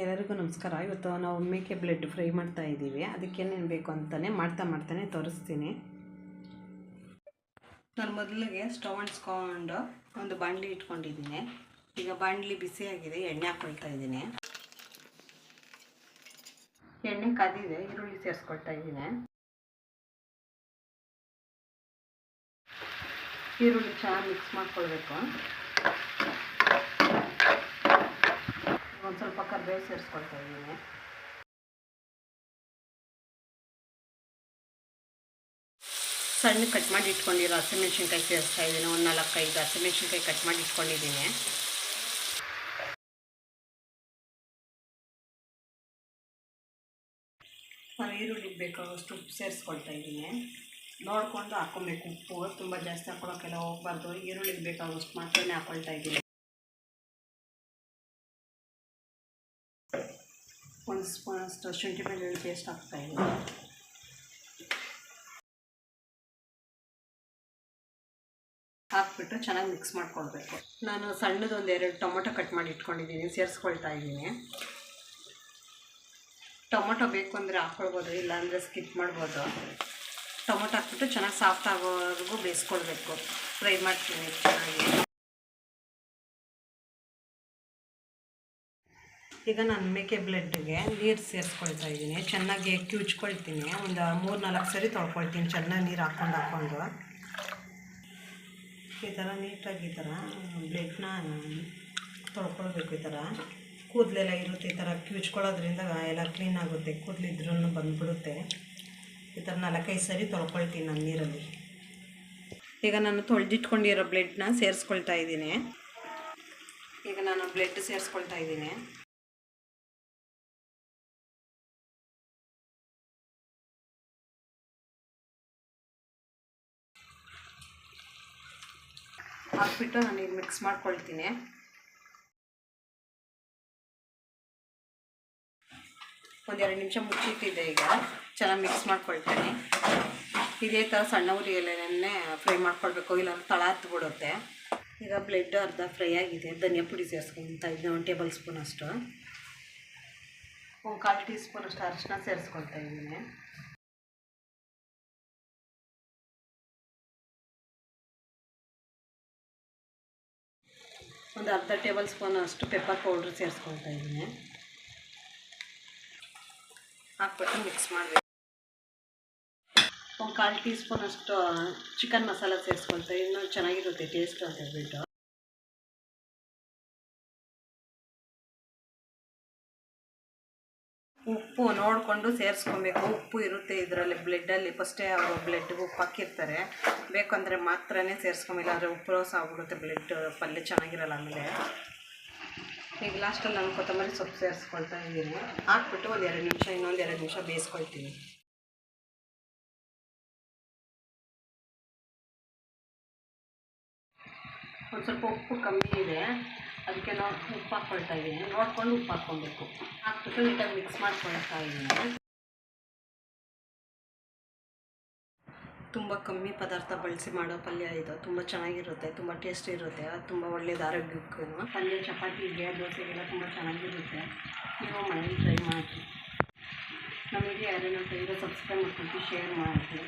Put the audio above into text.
ಎಲ್ಲರಿಗೂ ನಮಸ್ಕಾರ. ಇವತ್ತು ನಾವು ಮೇಕೆ ಬ್ಲೆಡ್ ಫ್ರೈ ಮಾಡ್ತಾ ಇದ್ದೀವಿ. ಅದಕ್ಕೇನೇನು ಬೇಕು ಅಂತಲೇ ಮಾಡ್ತಾ ಮಾಡ್ತಾನೆ ತೋರಿಸ್ತೀನಿ. ನಾನು ಮೊದಲಿಗೆ ಸ್ಟವ್ ಅಂಟ್ಸ್ಕೊಂಡು ಒಂದು ಬಾಣಲಿ ಇಟ್ಕೊಂಡಿದ್ದೀನಿ. ಈಗ ಬಾಣಲಿ ಬಿಸಿಯಾಗಿದೆ, ಎಣ್ಣೆ ಹಾಕ್ಕೊಳ್ತಾ ಇದ್ದೀನಿ. ಎಣ್ಣೆ ಕಾದಿದೆ, ಈರುಳ್ಳಿ ಸೇರಿಸ್ಕೊಳ್ತಾ ಇದ್ದೀನಿ. ಈರುಳ್ಳಿ ಚೆನ್ನಾಗಿ ಮಿಕ್ಸ್ ಮಾಡ್ಕೊಳ್ಬೇಕು ಒಂದು ಸ್ವಲ್ಪ ಕರಿಬೇವು ಸೇರಿಸ್ಕೊಳ್ತಾ ಇದ್ದೀನಿ ಸಣ್ಣ ಕಟ್ ಮಾಡಿ ಇಟ್ಕೊಂಡಿರೋ ಹಸಿಮೆಣ್ಸಿನ್ಕಾಯಿ ಸೇರಿಸ್ತಾ ಇದ್ದೀನಿ. ಒಂದು ನಾಲ್ಕೈದು ಹಸಿಮೆಣ್ಸಿನ್ಕಾಯಿ ಕಟ್ ಮಾಡಿ ಇಟ್ಕೊಂಡಿದ್ದೀನಿ. ನಾನು ಈರುಳ್ಳಿಗೆ ಬೇಕಾದಷ್ಟು ಉಪ್ಪು ಸೇರಿಸ್ಕೊಳ್ತಾ ಇದ್ದೀನಿ ನೋಡಿಕೊಂಡು ಹಾಕ್ಕೊಬೇಕು. ಉಪ್ಪು ತುಂಬ ಜಾಸ್ತಿ ಹಾಕ್ಕೊಳಕ್ಕೆಲ್ಲ ಹೋಗ್ಬಾರ್ದು. ಈರುಳ್ಳಿಗೆ ಬೇಕಾದಷ್ಟು ಮಾತ್ರನೇ ಹಾಕ್ಕೊಳ್ತಾ ಇದ್ದೀನಿ ಒಂದು ಸ್ಪೂನ್ ಅಷ್ಟು ಶುಂಠಿ ಬೆಳ್ಳುಳ್ಳಿ ಪೇಸ್ಟ್ ಹಾಕ್ತಾ ಇದ್ದೀನಿ. ಹಾಕ್ಬಿಟ್ಟು ಚೆನ್ನಾಗಿ ಮಿಕ್ಸ್ ಮಾಡ್ಕೊಳ್ಬೇಕು. ನಾನು ಸಣ್ಣದೊಂದು ಎರಡು ಟೊಮೊಟೊ ಕಟ್ ಮಾಡಿ ಇಟ್ಕೊಂಡಿದ್ದೀನಿ, ಸೇರಿಸ್ಕೊಳ್ತಾ ಇದ್ದೀನಿ. ಟೊಮೊಟೊ ಬೇಕು ಅಂದರೆ ಹಾಕ್ಕೊಳ್ಬೋದು, ಇಲ್ಲಾಂದರೆ ಸ್ಕಿಪ್ ಮಾಡ್ಬೋದು. ಟೊಮೊಟೊ ಹಾಕ್ಬಿಟ್ಟು ಚೆನ್ನಾಗಿ ಸಾಫ್ಟ್ ಆಗೋವರೆಗೂ ಬೇಯಿಸ್ಕೊಳ್ಬೇಕು. ಫ್ರೈ ಮಾಡ್ತೀನಿ ಚೆನ್ನಾಗಿ. ಈಗ ನಾನು ಮೇಕೆ ಬ್ಲೆಡ್ಗೆ ನೀರು ಸೇರಿಸ್ಕೊಳ್ತಾ ಇದ್ದೀನಿ. ಚೆನ್ನಾಗಿ ಕಿವುಚ್ಕೊಳ್ತೀನಿ ಒಂದು ಮೂರು ನಾಲ್ಕು ಸರಿ ತೊಳ್ಕೊಳ್ತೀನಿ. ಚೆನ್ನಾಗಿ ನೀರು ಹಾಕ್ಕೊಂಡು ಹಾಕ್ಕೊಂಡು ಈ ಥರ ನೀಟಾಗಿ ಈ ಥರ ಬ್ಲೆಡ್ನ ತೊಳ್ಕೊಳ್ಬೇಕು ಈ ಥರ ಕೂದಲೆಲ್ಲ ಇರುತ್ತೆ ಈ ಥರ ಕಿವುಚ್ಕೊಳ್ಳೋದ್ರಿಂದ ಎಲ್ಲ ಕ್ಲೀನ್ ಆಗುತ್ತೆ. ಕೂದಲಿದ್ರೂ ಬಂದುಬಿಡುತ್ತೆ. ಈ ಥರ ನಾಲ್ಕೈದು ಸರಿ ತೊಳ್ಕೊಳ್ತೀನಿ ನಾನು ನೀರಲ್ಲಿ. ಈಗ ನಾನು ತೊಳೆದಿಟ್ಕೊಂಡಿರೋ ಬ್ಲೆಡ್ನ ಸೇರಿಸ್ಕೊಳ್ತಾ ಇದ್ದೀನಿ. ಈಗ ನಾನು ಬ್ಲೆಡ್ ಸೇರಿಸ್ಕೊಳ್ತಾ ಇದ್ದೀನಿ. ಹಾಕ್ಬಿಟ್ಟು ನಾನು ಇದು ಮಿಕ್ಸ್ ಮಾಡ್ಕೊಳ್ತೀನಿ. ಒಂದೆರಡು ನಿಮಿಷ ಮುಚ್ಚಿಟ್ಟಿದ್ದೆ ಈಗ. ಚೆನ್ನಾಗಿ ಮಿಕ್ಸ್ ಮಾಡ್ಕೊಳ್ತೀನಿ. ಇದೇ ಥರ ಸಣ್ಣ ಉರಿಯಲ್ಲೇನೆ ಫ್ರೈ ಮಾಡ್ಕೊಳ್ಬೇಕು. ಇಲ್ಲಾಂದ್ರೆ ತಳ ಹತ್ಬಿಡುತ್ತೆ. ಈಗ ಬ್ಲೆಡ್ ಅರ್ಧ ಫ್ರೈ ಆಗಿದೆ. ಧನಿಯಾ ಪುಡಿ ಸೇರಿಸ್ಕೊಂತ ಇದ್ದೀನಿ ಒಂದು ಟೇಬಲ್ ಸ್ಪೂನ್ ಅಷ್ಟು. ಒಂದು ಕಾಲು ಟೀ ಸ್ಪೂನ್ ಅಷ್ಟು ಅರಿಶಿನ ಸೇರಿಸ್ಕೊಳ್ತಾ ಇದ್ದೀನಿ. ಒಂದು ಅರ್ಧ ಟೇಬಲ್ ಸ್ಪೂನ್ ಅಷ್ಟು ಪೆಪ್ಪರ್ ಪೌಡ್ರ್ ಸೇರಿಸ್ಕೊಳ್ತಾ ಇದ್ದೀನಿ. ಹಾಕ್ಬಿಟ್ಟು ಮಿಕ್ಸ್ ಮಾಡಬೇಕು. ಒಂದು ಕಾಲು ಟೀ ಸ್ಪೂನ್ ಅಷ್ಟು ಚಿಕನ್ ಮಸಾಲ ಸೇರಿಸ್ಕೊಳ್ತಾ ಇನ್ನೂ ಚೆನ್ನಾಗಿರುತ್ತೆ ಟೇಸ್ಟ್ ಅಂತ ಹೇಳ್ಬಿಟ್ಟು. ಉಪ್ಪು ನೋಡಿಕೊಂಡು ಸೇರಿಸ್ಕೊಬೇಕು. ಉಪ್ಪು ಇರುತ್ತೆ ಇದರಲ್ಲಿ ಬ್ಲೆಡ್ಡಲ್ಲಿ. ಫಸ್ಟೇ ಅವರು ಬ್ಲೆಡ್ಗೆ ಉಪ್ಪು ಹಾಕಿರ್ತಾರೆ. ಬೇಕಂದರೆ ಮಾತ್ರನೇ ಸೇರಿಸ್ಕೊಂಬಿಲ್ಲ ಅಂದರೆ ಉಪ್ಪು ರೋಸ ಆಗ್ಬಿಡುತ್ತೆ ಬ್ಲೆಡ್, ಪಲ್ಯ ಚೆನ್ನಾಗಿರಲ್ಲ ಆಮೇಲೆ. ಈಗ ಲಾಸ್ಟಲ್ಲಿ ನಾನು ಕೊತ್ತಂಬರಿ ಸೊಪ್ಪು ಸೇರಿಸ್ಕೊಳ್ತಾ ಇದ್ದೀನಿ. ಹಾಕ್ಬಿಟ್ಟು ಒಂದು ಎರಡು ನಿಮಿಷ ಇನ್ನೊಂದು ಎರಡು ನಿಮಿಷ ಬೇಯಿಸ್ಕೊಳ್ತೀನಿ. ಒಂದು ಸ್ವಲ್ಪ ಉಪ್ಪು ಕಮ್ಮಿ ಇದೆ. ಅದಕ್ಕೆ ನಾವು ಉಪ್ಪು ಹಾಕ್ಕೊಳ್ತಾ ಇದ್ದೀನಿ. ನೋಡ್ಕೊಂಡು ಉಪ್ಪು ಹಾಕ್ಕೊಬೇಕು. ಹಾಕ್ಬಿಟ್ಟು ನೀಟಾಗಿ ಮಿಕ್ಸ್ ಮಾಡ್ಕೊಳ್ತಾ ಇದ್ದೀನಿ. ತುಂಬ ಕಮ್ಮಿ ಪದಾರ್ಥ ಬಳಸಿ ಮಾಡೋ ಪಲ್ಯ ಇದು. ತುಂಬ ಚೆನ್ನಾಗಿರುತ್ತೆ ತುಂಬ ಟೇಸ್ಟ್ ಇರುತ್ತೆ ಅದು ತುಂಬ ಒಳ್ಳೇದು ಆರೋಗ್ಯಕ್ಕೂ. ಪಲ್ಯ ಚಪಾತಿಗೆ ದೋಸೆಗೆಲ್ಲ ತುಂಬ ಚೆನ್ನಾಗಿರುತ್ತೆ. ನೀವು ಮನೇಲಿ ಟ್ರೈ ಮಾಡಿ ನಮಗೆ ಯಾರೇನೋ ಕೈಗೆ ಸಬ್ಸ್ಕ್ರೈಬ್ ಮಾಡ್ಕೊಂಡು ಶೇರ್ ಮಾಡಿ